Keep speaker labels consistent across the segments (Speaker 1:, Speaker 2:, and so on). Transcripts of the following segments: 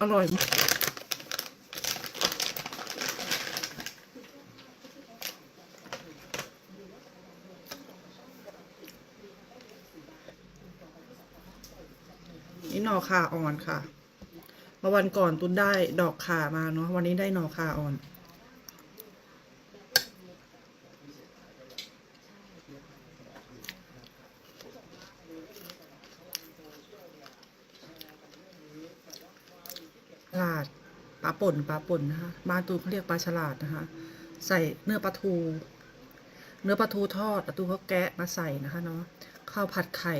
Speaker 1: อร่อยมากนี่หน่อขาอ่อนค่ะเมื่อวันก่อนตุนได้ดอกขามาเนาะวันนี้ได้หน่อขาอ่อน ฉลาดปลาป่นปลาป่นนะคะบ้านตูนเขาเรียกปลาฉลาดนะคะ ใส่เนื้อปลาทู เนื้อปลาทูทอดปลาทูเขาแกะมาใส่นะคะเนาะข้าวผัดไข่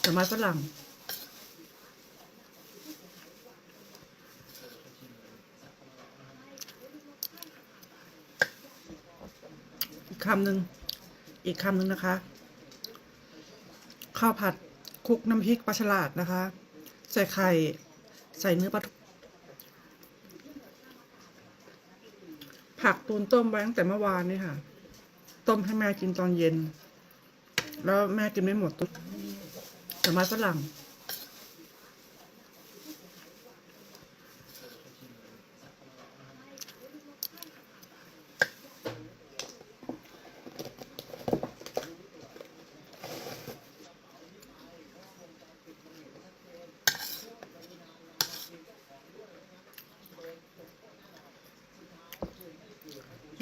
Speaker 1: หน่อไม้ฝรั่ง อีกคำหนึ่งอีกคำหนึ่งนะคะ ข้าวผัดคลุกน้ำพริกปลาฉลาดนะคะ ใส่ไข่ ใส่เนื้อปลาผักตูนต้มไว้ตั้งแต่เมื่อวานนี่ค่ะ ต้มให้แม่กินตอนเย็น แล้วแม่กินไม่หมดตุ๊ดหน่ม้ฝรั่ง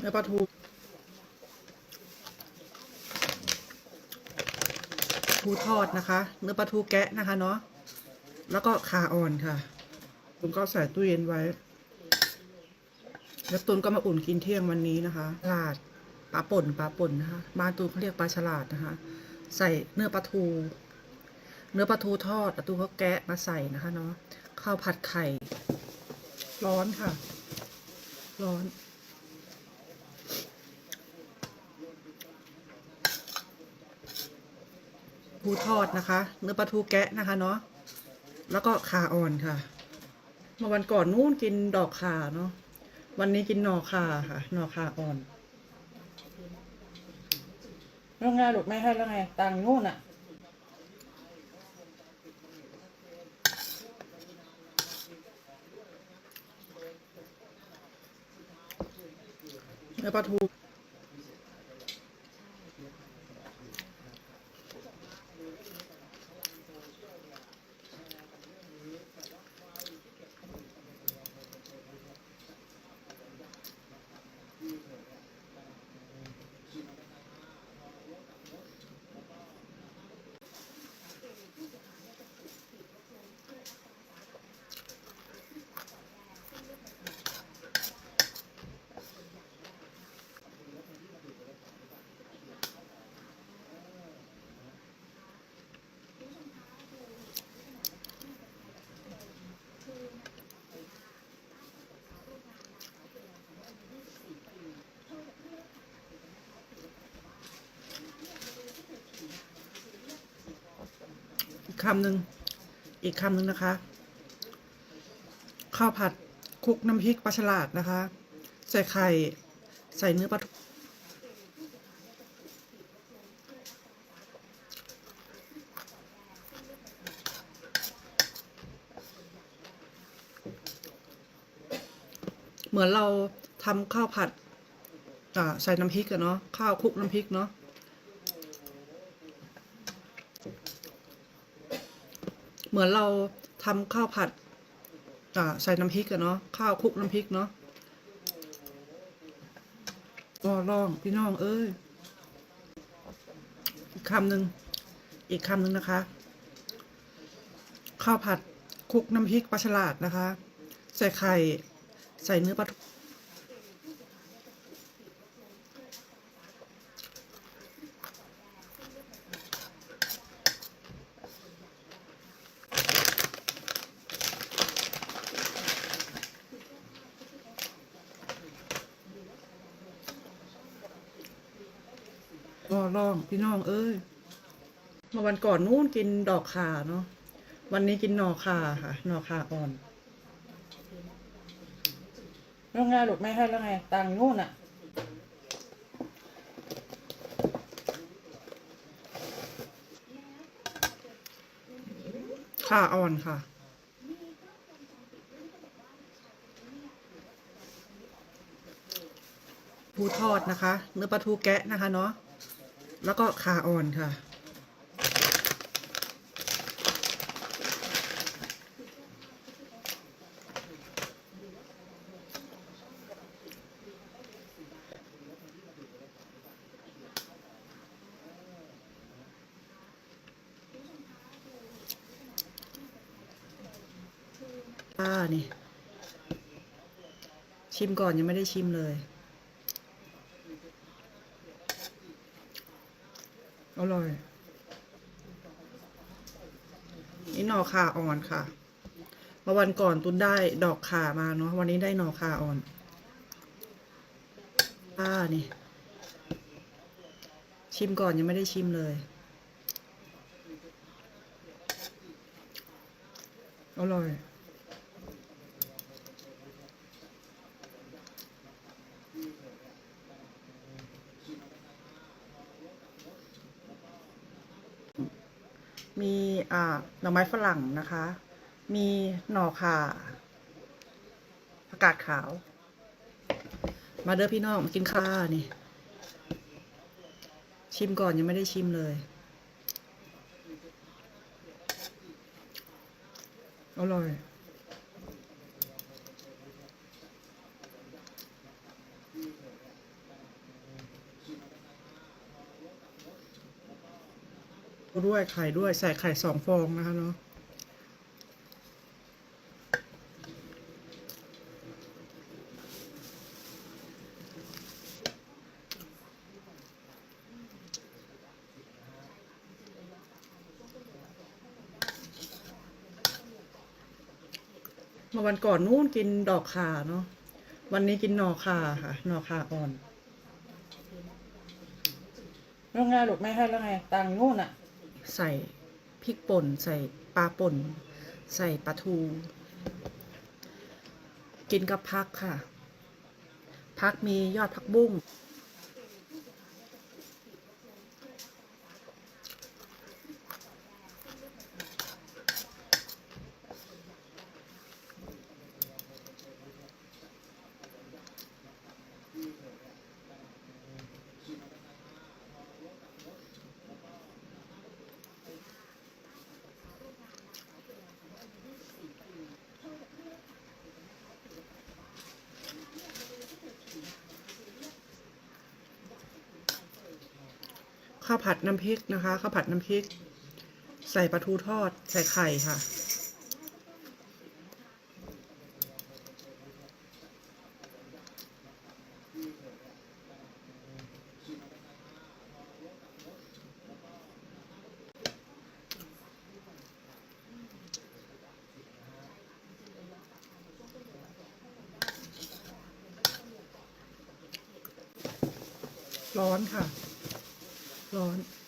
Speaker 1: เนื้อปลาทูทูทอดนะคะ เนื้อปลาทูแกะนะคะเนาะแล้วก็ขาอ่อนค่ะตุนก็ใส่ตู้เย็นไว้ แล้วตุนก็มาอุ่นกินเที่ยงวันนี้นะคะฉลาดปลาป่นปลาป่นนะคะบ้านตุนเขาเรียกปลาฉลาดนะคะ ใส่เนื้อปลาทู เนื้อปลาทูทอดปลาทูเขาแกะมาใส่นะคะเนาะข้าวผัดไข่ ร้อนค่ะ ร้อน ปูทอดนะคะ เนื้อปลาทูแกะนะคะเนาะแล้วก็ขาอ่อนค่ะ เมื่อวันก่อนนู้นกินดอกขาเนาะวันนี้กินหน่อขาค่ะ หน่อขาอ่อนแล้วไงลูกไม่ให้แล้วไงตังนู่นอะเนื้อปลาทู คำหนึ่งอีกคำหนึ่งนะคะ ข้าวผัดคลุกน้ำพริกปลาฉลาดนะคะ ใส่ไข่ ใส่เนื้อปลาเหมือนเราทำข้าวผัดใส่น้ำพริกอะเนาะข้าวคลุกน้ำพริกเนาะ เหมือนเราทำข้าวผัดอ่าใส่น้ำพริกอะเนาะข้าวคลุกน้ำพริกเนาะก็ลองพี่น้องเอ้ยอีกคำหนึ่งอีกคำหนึ่งนะคะ ข้าวผัดคลุกน้ำพริกปลาฉลาดนะคะ ใส่ไข่ ใส่เนื้อปลาทู ร่องพี่น้องเอ้ยเมื่อวันก่อนนู้นกินดอกขาเนาะวันนี้กินนอขาค่ะนอขาอ่อนแล้วไงลูกไม่ให้แล้วไงตังนู่นอะขาอ่อนค่ะปูทอดนะคะ เนื้อปลาทูแกะนะคะเนาะ แล้วก็ข่าออนค่ะ ป้านี่ ชิมก่อนยังไม่ได้ชิมเลย อร่อย นี่หน่อข่าอ่อนค่ะเมื่อวันก่อนตุนได้ดอกข่ามาเนาะวันนี้ได้หน่อข่าอ่อนป้านี่ ชิมก่อนยังไม่ได้ชิมเลยอร่อย มีอ่าหน่อไม้ฝรั่งนะคะ มีหน่อข่าผักกาดขาว มาเด้อพี่น้องมากินข้าวนี่ ชิมก่อนยังไม่ได้ชิมเลยอร่อย ด้วยไข่ด้วยใส่ไข่สองฟองนะคะเนาะเมื่อวันก่อนนู้นกินดอกขาเนาะ วันนี้กินหน่อขาค่ะหน่อขาอ่อนแล้วไงลูกไม่ให้แล้วไงตังนู่นอะ ใส่พริกป่น ใส่ปลาป่น ใส่ปลาทู กินกับพักค่ะ พักมียอดพักบุ้ง ข้าวผัดน้ำพริกนะคะข้าวผัดน้ำพริก ใส่ปลาทูทอด ใส่ไข่ค่ะ ร้อนค่ะ ร้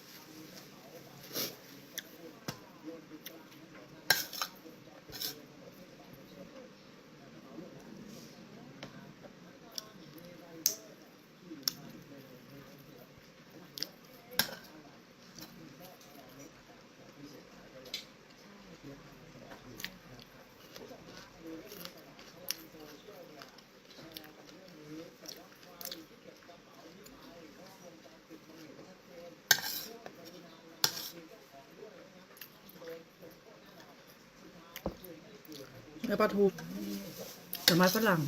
Speaker 1: นเนื้อปลาทูหน่ไม้ฝรั่ง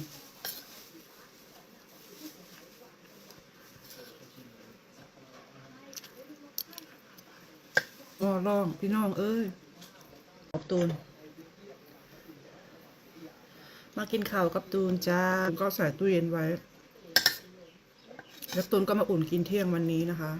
Speaker 1: ก็ลองพี่น้องเอ้ยกับตูน มากินข้าวกับตูนจ้าก็ใส่ตู้เย็นไว้ แล้วตูนก็มาอุ่นกินเที่ยงวันนี้นะคะ